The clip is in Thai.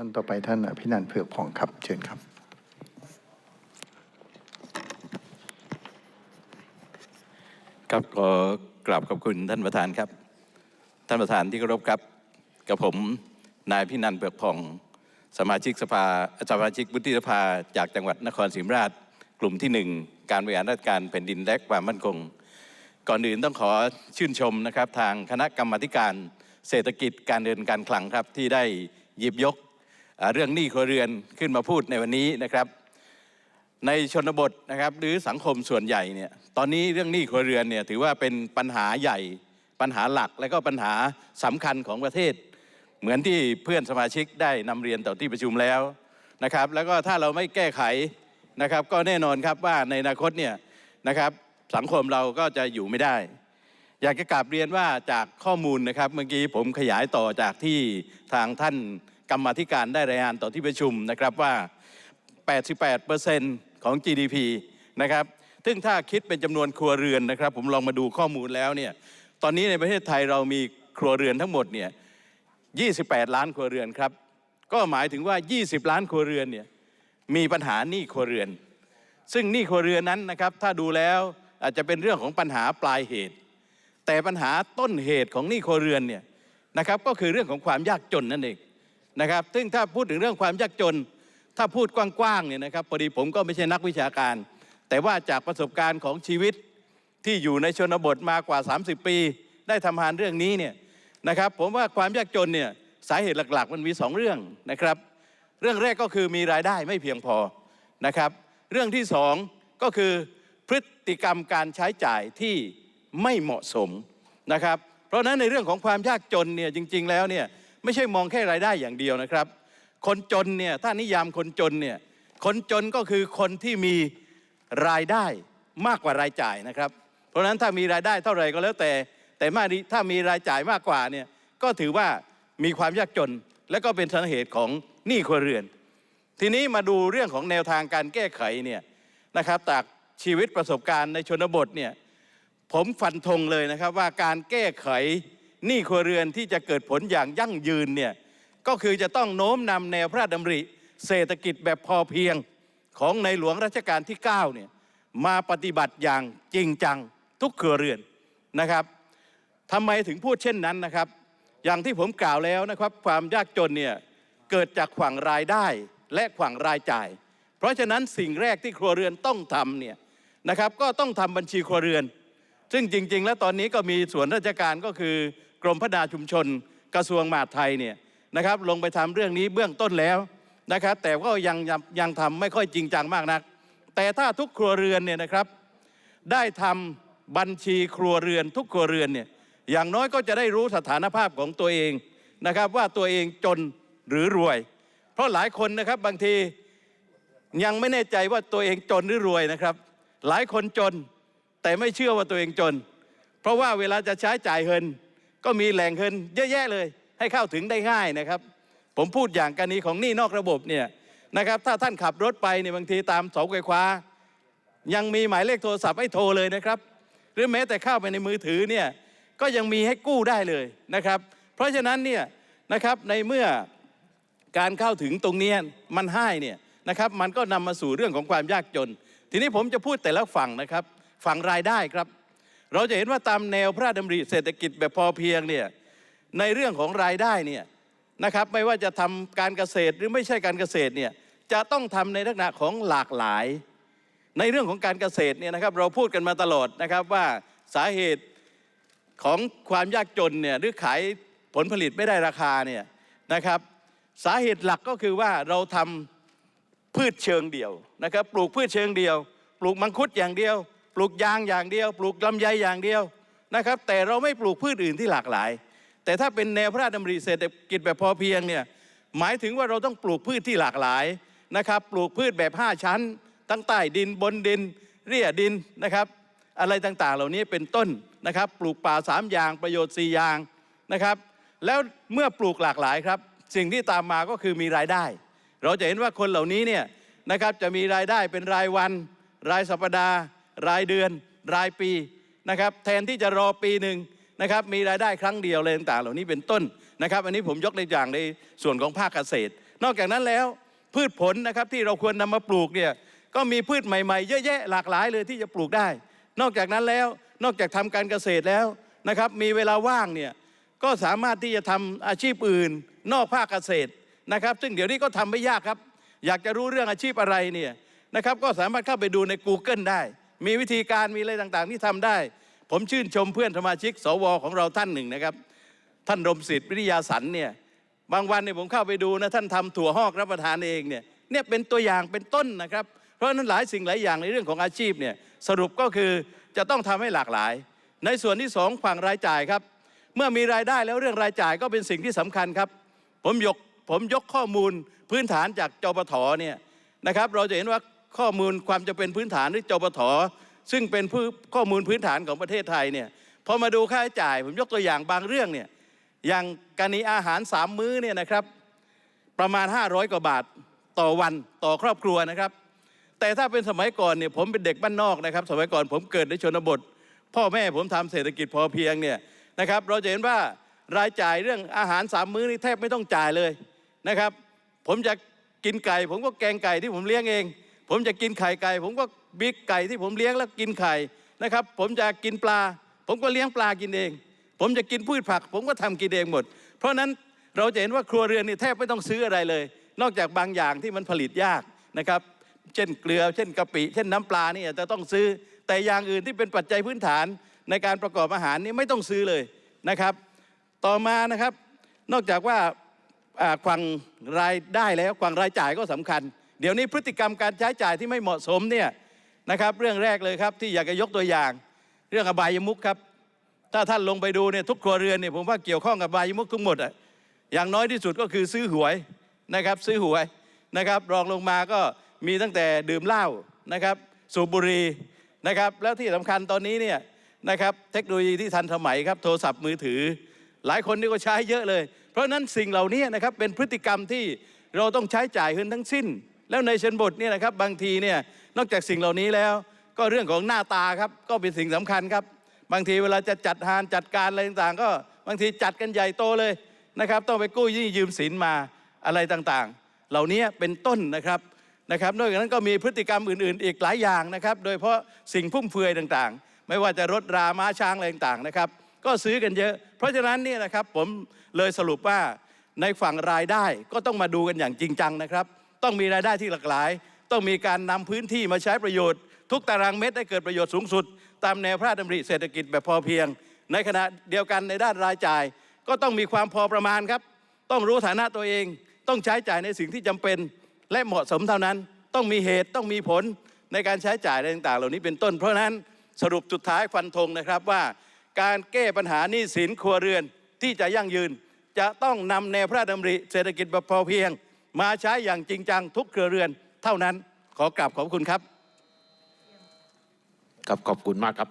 ท่านต่อไปท่านอภินันเผือกผ่องครับเชิญครับ ครับขอกราบขอบคุณท่านประธานครับ ท่านประธานที่เคารพครับกับผมนายพินันเบือกผ่อง สมาชิกสภาสมาชิกวุฒิสภาจากจังหวัดนครศรีธรรมราช กลุ่มที่หนึ่งการบริหารราชการแผ่นดินและความมั่นคง ก่อนอื่นต้องขอชื่นชมนะครับ ทางคณะกรรมการเศรษฐกิจการเดินการคลังครับที่ได้หยิบยก เรื่องหนี้ครัวเรือนขึ้นมาพูดในวันนี้นะครับ ในชนบทนะครับหรือสังคมส่วนใหญ่เนี่ยตอนนี้เรื่องหนี้ครัวเรือนเนี่ยถือว่าเป็นปัญหาใหญ่ปัญหาหลัก และก็ปัญหาสำคัญของประเทศ เหมือนที่เพื่อนสมาชิกได้นำเรียนต่อที่ประชุมแล้วนะครับ แล้วก็ถ้าเราไม่แก้ไขนะครับ ก็แน่นอนครับว่าในอนาคตเนี่ยนะครับสังคมเราก็จะอยู่ไม่ได้ อยากจะกราบเรียนว่าจากข้อมูลนะครับ เมื่อกี้ผมขยายต่อจากที่ทางท่าน กรรมธิการได้รายงานต่อที่ประชุมนะครับว่า 88%ของ GDP นะครับ ซึ่งถ้าคิดเป็นจำนวนครัวเรือนนะครับ ผมลองมาดูข้อมูลแล้วเนี่ย ตอนนี้ในประเทศไทยเรามีครัวเรือนทั้งหมดเนี่ย 28 ล้านครัวเรือนครับ ก็หมายถึงว่า 20 ล้านครัวเรือนเนี่ยมีปัญหาหนี้ครัวเรือน ซึ่งหนี้ครัวเรือนนั้นนะครับ ถ้าดูแล้วอาจจะเป็นเรื่องของปัญหาปลายเหตุ แต่ปัญหาต้นเหตุของหนี้ครัวเรือนเนี่ยนะครับ ก็คือเรื่องของความยากจนนั่นเอง นะครับ ซึ่งถ้าพูดถึงเรื่องความยากจน ถ้าพูดกว้างๆเนี่ยนะครับพอดีผมก็ไม่ใช่นักวิชาการ แต่ว่าจากประสบการณ์ของชีวิตที่อยู่ในชนบทมากว่า 30 ปี ได้ทำงานเรื่องนี้เนี่ยนะครับผมว่าความยากจนเนี่ยสาเหตุหลักๆ มันมีสองเรื่องนะครับ เรื่องแรกก็คือมีรายได้ไม่เพียงพอนะครับ เรื่องที่สองก็คือพฤติกรรมการใช้จ่ายที่ไม่เหมาะสมนะครับ เพราะนั้นในเรื่องของความยากจนเนี่ยจริง ๆ แล้วเนี่ย ไม่ใช่มองแค่รายได้อย่างเดียวนะครับ คนจนเนี่ยถ้านิยามคนจนเนี่ยคนจนก็คือคนที่มีรายได้มากกว่ารายจ่ายนะครับ เพราะฉะนั้นถ้ามีรายได้เท่าไหร่ก็แล้วแต่ แต่มาถ้ามีรายจ่ายมากกว่าเนี่ยก็ถือว่ามีความยากจน และก็เป็นสาเหตุของหนี้ครัวเรือน ทีนี้มาดูเรื่องของแนวทางการแก้ไขเนี่ยนะครับจากชีวิตประสบการณ์ในชนบทเนี่ยผมฟันธงเลยนะครับว่าการแก้ไข หนี้ครัวเรือนที่จะเกิดผลอย่างยั่งยืนเนี่ยก็คือจะต้องโน้มนำแนวพระราชดำริ เศรษฐกิจแบบพอเพียงของในหลวงรัชกาลที่9เนี่ยมาปฏิบัติอย่างจริงจังทุกครัวเรือนนะครับทำไมถึงพูดเช่นนั้นนะครับ อย่างที่ผมกล่าวแล้วนะครับ ความยากจนเนี่ยเกิดจากฝั่งรายได้และฝั่งรายจ่าย เพราะฉะนั้นสิ่งแรกที่ครัวเรือนต้องทำเนี่ยนะครับ ก็ต้องทำบัญชีครัวเรือน ซึ่งจริง ๆ แล้วตอนนี้ก็มีส่วนราชการก็คือ กรมพัฒนาชุมชน กระทรวงมหาดไทยเนี่ยนะครับลงไปทำเรื่องนี้เบื้องต้นแล้วนะครับ แต่ก็ยังยังทำไม่ค่อยจริงจังมากนัก แต่ถ้าทุกครัวเรือนเนี่ยนะครับ ได้ทำบัญชีครัวเรือน ทุกครัวเรือนเนี่ยอย่างน้อยก็จะได้รู้สถานภาพของตัวเองนะครับว่าตัวเองจนหรือรวย เพราะหลายคนนะครับบางทียังไม่แน่ใจว่าตัวเองจนหรือรวยนะครับ หลายคนจนแต่ไม่เชื่อว่าตัวเองจน เพราะว่าเวลาจะใช้จ่ายเงิน ก็มีแหล่งเงินเยอะแยะเลย ให้เข้าถึงได้ง่ายนะครับ ผมพูดอย่างกรณีของหนี้นอกระบบเนี่ยนะครับถ้าท่านขับรถไปเนี่ยบางทีตามเสาไฟฟ้า ยังมีหมายเลขโทรศัพท์ให้โทรเลยนะครับ หรือแม้แต่เข้าไปในมือถือเนี่ยก็ยังมีให้กู้ได้เลยนะครับ เพราะฉะนั้นเนี่ยนะครับในเมื่อการเข้าถึงตรงนี้มันให้เนี่ยนะครับมันก็นำมาสู่เรื่องของความยากจน ทีนี้ผมจะพูดแต่ละฝั่งนะครับ ฝั่งรายได้ครับ เราจะเห็นว่าตามแนวพระราชดำริเศรษฐกิจแบบพอเพียงเนี่ยในเรื่องของรายได้เนี่ยนะครับไม่ว่าจะทำการเกษตรหรือไม่ใช่การเกษตรเนี่ยจะต้องทำในลักษณะของหลากหลาย ในเรื่องของการเกษตรเนี่ยนะครับเราพูดกันมาตลอดนะครับว่าสาเหตุของความยากจนเนี่ยหรือขายผลผลิตไม่ได้ราคาเนี่ยนะครับสาเหตุหลักก็คือว่าเราทำพืชเชิงเดียวนะครับปลูกพืชเชิงเดียว ปลูกมังคุดอย่างเดียว ลูกยางอย่างเดียว ปลูกลำไยอย่างเดียวนะครับ แต่เราไม่ปลูกพืชอื่นที่หลากหลาย แต่ถ้าเป็นแนวพระราชดำริเศรษฐกิจแบบพอเพียงเนี่ยหมายถึงว่าเราต้องปลูกพืชที่หลากหลายนะครับ ปลูกพืชแบบ 5 ชั้น ตั้งใต้ดินบนดิน เรียดินนะครับ อะไรต่างๆ เหล่านี้เป็นต้นนะครับ ปลูกป่าสามอย่างประโยชน์ 4 อย่างนะครับ แล้วเมื่อปลูกหลากหลายครับ สิ่งที่ตามมาก็คือมีรายได้ เราจะเห็นว่าคนเหล่านี้เนี่ยนะครับจะมีรายได้เป็นรายวัน รายสัปดาห์ รายเดือนรายปีนะครับแทนที่จะรอปีหนึ่งนะครับมีรายได้ครั้งเดียวเลยต่างๆ เหล่านี้เป็นต้นนะครับ อันนี้ผมยกตัวอย่างในส่วนของภาคเกษตร นอกจากนั้นแล้วพืชผลนะครับที่เราควรนำมาปลูกเนี่ยก็มีพืชใหม่ๆ เยอะแยะหลากหลายเลยที่จะปลูกได้ นอกจากนั้นแล้วนอกจากทำการเกษตรแล้วนะครับมีเวลาว่างเนี่ยก็สามารถที่จะทำอาชีพอื่น นอกภาคเกษตรนะครับ ซึ่งเดี๋ยวนี้ก็ทำไม่ยากครับ อยากจะรู้เรื่องอาชีพอะไรเนี่ยนะครับก็สามารถเข้าไปดูใน Google ได้ มีวิธีการมีอะไรต่างๆ ที่ทำได้ ผมชื่นชมเพื่อนสมาชิก สวของเราท่านหนึ่งนะครับ ท่านรมสิทธิ์วิทยาสันเนี่ยบางวันเนี่ยผมเข้าไปดูนะท่านทำถั่วหอกรับประทานเองเนี่ยเนี่ยเป็นตัวอย่างเป็นต้นนะครับ เพราะฉะนั้นหลายสิ่งหลายอย่างในเรื่องของอาชีพเนี่ยสรุปก็คือจะต้องทำให้หลากหลาย ในส่วนที่สองฝั่งรายจ่ายครับ เมื่อมีรายได้แล้วเรื่องรายจ่ายก็เป็นสิ่งที่สำคัญครับ ผมยกผมยกข้อมูลพื้นฐานจากจปทเนี่ยนะครับ เราจะเห็นว่า ข้อมูลความจะเป็นพื้นฐานที่จปทซึ่งเป็นพื้นข้อมูลพื้นฐานของประเทศไทยเนี่ยพอมาดูค่าใช้จ่าย ผมยกตัวอย่างบางเรื่องเนี่ยอย่างกรณีอาหารสามมื้อเนี่ยนะครับประมาณ 500 กว่าบาทต่อวันต่อครอบครัวนะครับ แต่ถ้าเป็นสมัยก่อนเนี่ยผมเป็นเด็กบ้านนอกนะครับ สมัยก่อนผมเกิดในชนบท พ่อแม่ผมทำเศรษฐกิจพอเพียงเนี่ยนะครับ เราจะเห็นว่ารายจ่ายเรื่องอาหารสามมื้อนี่แทบไม่ต้องจ่ายเลยนะครับ ผมจะกินไก่ ผมก็แกงไก่ที่ผมเลี้ยงเอง ผมจะกินไข่ไก่ ผมก็บิ๊กไก่ที่ผมเลี้ยงแล้วกินไข่นะครับ ผมจะกินปลา ผมก็เลี้ยงปลากินเอง ผมจะกินพืชผัก ผมก็ทำกินเองหมด เพราะฉะนั้นเราจะเห็นว่าครัวเรือนนี่แทบไม่ต้องซื้ออะไรเลย นอกจากบางอย่างที่มันผลิตยากนะครับ เช่นเกลือ เช่นกะปิ เช่นน้ำปลานี่อาจจะต้องซื้อ แต่อย่างอื่นที่เป็นปัจจัยพื้นฐานในการประกอบอาหารนี่ไม่ต้องซื้อเลยนะครับ ต่อมานะครับ นอกจากว่าอ่าควังรายได้แล้วควังรายจ่ายก็สำคัญ เดี๋ยวนี้พฤติกรรมการใช้จ่ายที่ไม่เหมาะสมเนี่ยนะครับเรื่องแรกเลยครับที่อยากจะยกตัวอย่าง เรื่องอบายมุขครับ ถ้าท่านลงไปดูเนี่ยทุกครัวเรือนเนี่ยผมว่าเกี่ยวข้องกับอบายมุขทั้งหมดอะอย่างน้อยที่สุดก็คือซื้อหวยนะครับซื้อหวยนะครับรองลงมาก็มีตั้งแต่ดื่มเหล้านะครับสูบบุหรี่นะครับแล้วที่สำคัญตอนนี้เนี่ยนะครับเทคโนโลยีที่ทันสมัยครับโทรศัพท์มือถือ หลายคนนี่ก็ใช้เยอะเลย เพราะฉะนั้นสิ่งเหล่านี้นะครับเป็นพฤติกรรมที่เราต้องใช้จ่ายขึ้นทั้งสิ้น แล้วในชนบทเนี่ยนะครับบางทีเนี่ยนอกจากสิ่งเหล่านี้แล้ว ก็เรื่องของหน้าตาครับก็เป็นสิ่งสำคัญครับ บางทีเวลาจะจัดทานจัดการอะไรต่างๆ ก็บางทีจัดกันใหญ่โตเลยนะครับ ต้องไปกู้ยี่ยืมสินมาอะไรต่างๆ เหล่านี้เป็นต้นนะครับนะครับนอกจากนั้นก็มีพฤติกรรมอื่นๆ อีกหลายอย่างนะครับ โดยเฉพาะสิ่งฟุ่มเฟือยต่างๆ ไม่ว่าจะรถราม้าช้างอะไรต่างๆนะครับ ก็ซื้อกันเยอะ เพราะฉะนั้นเนี่ยนะครับผมเลยสรุปว่าในฝั่งรายได้ก็ต้องมาดูกันอย่างจริงจังนะครับ ต้องมีรายได้ที่หลากหลาย ต้องมีการนำพื้นที่มาใช้ประโยชน์ ทุกตารางเมตรให้เกิดประโยชน์สูงสุด ตามแนวพระราชดำริเศรษฐกิจแบบพอเพียง ในขณะเดียวกันในด้านรายจ่าย ก็ต้องมีความพอประมาณครับ ต้องรู้ฐานะตัวเอง ต้องใช้จ่ายในสิ่งที่จำเป็น และเหมาะสมเท่านั้น ต้องมีเหตุต้องมีผลในการใช้จ่ายอะไรต่าง ๆ เหล่านี้เป็นต้น เพราะฉะนั้นสรุปสุดท้ายฟันธงนะครับว่า การแก้ปัญหาหนี้สินครัวเรือนที่จะยั่งยืน จะต้องนำแนวพระราชดำริเศรษฐกิจแบบพอเพียง มาใช้อย่างจริงจังทุกเครือเรือนเท่านั้นขอกราบขอบคุณครับ ครับขอบคุณมากครับ